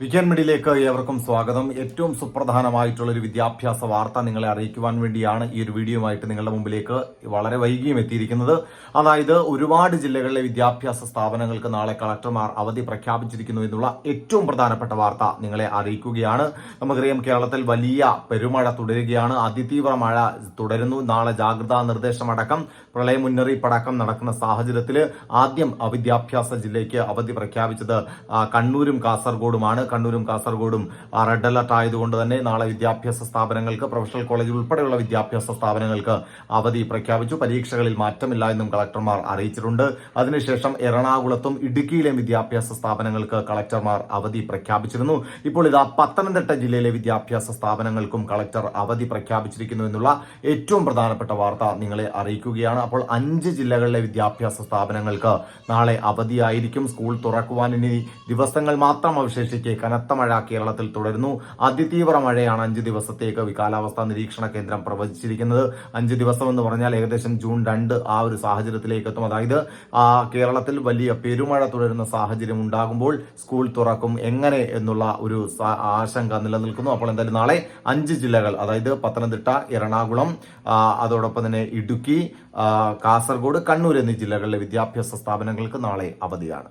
Weekend മെഡിയിലേക്ക് ഏവർക്കും സ്വാഗതം. ഏറ്റവും സുപ്രധാനമായിട്ടുള്ള ഒരു വിദ്യാഭ്യാസ വാർത്ത നിങ്ങളെ അറിയിക്കുവാൻ വേണ്ടിയാണ് ഈ ഒരു വീഡിയോയുമായിട്ട് നിങ്ങളുടെ മുമ്പിലേക്ക് വളരെ വൈകിയും എത്തിയിരിക്കുന്നത്. അതായത് ഒരുപാട് ജില്ലകളിലെ വിദ്യാഭ്യാസ സ്ഥാപനങ്ങൾക്ക് നാളെ കളക്ടർമാർ അവധി പ്രഖ്യാപിച്ചിരിക്കുന്നു എന്നുള്ള ഏറ്റവും പ്രധാനപ്പെട്ട വാർത്ത നിങ്ങളെ അറിയിക്കുകയാണ്. നമുക്കറിയാം കേരളത്തിൽ വലിയ പെരുമഴ തുടരുകയാണ്. അതിതീവ്ര മഴ തുടരുന്നു. നാളെ ജാഗ്രതാ നിർദ്ദേശമടക്കം പ്രളയ മുന്നറിയിപ്പടക്കം നടക്കുന്ന സാഹചര്യത്തിൽ ആദ്യം വിദ്യാഭ്യാസ ജില്ലയ്ക്ക് അവധി പ്രഖ്യാപിച്ചത് കണ്ണൂരും കാസർഗോഡുമാണ്. കണ്ണൂരും കാസർഗോഡും റെഡ് അലർട്ട് ആയതുകൊണ്ട് തന്നെ നാളെ വിദ്യാഭ്യാസ സ്ഥാപനങ്ങൾക്ക് പ്രൊഫഷണൽ കോളേജ് ഉൾപ്പെടെയുള്ള വിദ്യാഭ്യാസ സ്ഥാപനങ്ങൾക്ക് അവധി പ്രഖ്യാപിച്ചു. പരീക്ഷകളിൽ മാറ്റമില്ല എന്നും കളക്ടർമാർ അറിയിച്ചിട്ടുണ്ട്. അതിനുശേഷം എറണാകുളത്തും ഇടുക്കിയിലെയും വിദ്യാഭ്യാസ സ്ഥാപനങ്ങൾക്ക് കളക്ടർമാർ അവധി പ്രഖ്യാപിച്ചിരുന്നു. ഇപ്പോൾ ഇതാ പത്തനംതിട്ട ജില്ലയിലെ വിദ്യാഭ്യാസ സ്ഥാപനങ്ങൾക്കും കളക്ടർ അവധി പ്രഖ്യാപിച്ചിരിക്കുന്നു എന്നുള്ള ഏറ്റവും പ്രധാനപ്പെട്ട വാർത്ത നിങ്ങളെ അറിയിക്കുകയാണ്. അപ്പോൾ അഞ്ച് ജില്ലകളിലെ വിദ്യാഭ്യാസ സ്ഥാപനങ്ങൾക്ക് നാളെ അവധിയായിരിക്കും. സ്കൂൾ തുറക്കുവാൻ ഇനി ദിവസങ്ങൾ മാത്രം അവശേഷിക്കെ കനത്ത മഴ കേരളത്തിൽ തുടരുന്നു. അതിതീവ്ര മഴയാണ് അഞ്ച് ദിവസത്തേക്ക് കാലാവസ്ഥാ നിരീക്ഷണ കേന്ദ്രം പ്രവചിച്ചിരിക്കുന്നത്. അഞ്ച് ദിവസം എന്ന് പറഞ്ഞാൽ ഏകദേശം ജൂൺ രണ്ട് ആ ഒരു സാഹചര്യത്തിലേക്ക് എത്തും. അതായത് കേരളത്തിൽ വലിയ പെരുമഴ തുടരുന്ന സാഹചര്യം ഉണ്ടാകുമ്പോൾ സ്കൂൾ തുറക്കും എങ്ങനെ എന്നുള്ള ഒരു ആശങ്ക നിലനിൽക്കുന്നു. അപ്പോൾ എന്തായാലും നാളെ അഞ്ച് ജില്ലകൾ അതായത് പത്തനംതിട്ട എറണാകുളം അതോടൊപ്പം തന്നെ ഇടുക്കി കാസർഗോഡ് കണ്ണൂർ എന്നീ ജില്ലകളിലെ വിദ്യാഭ്യാസ സ്ഥാപനങ്ങൾക്ക് നാളെ അവധിയാണ്.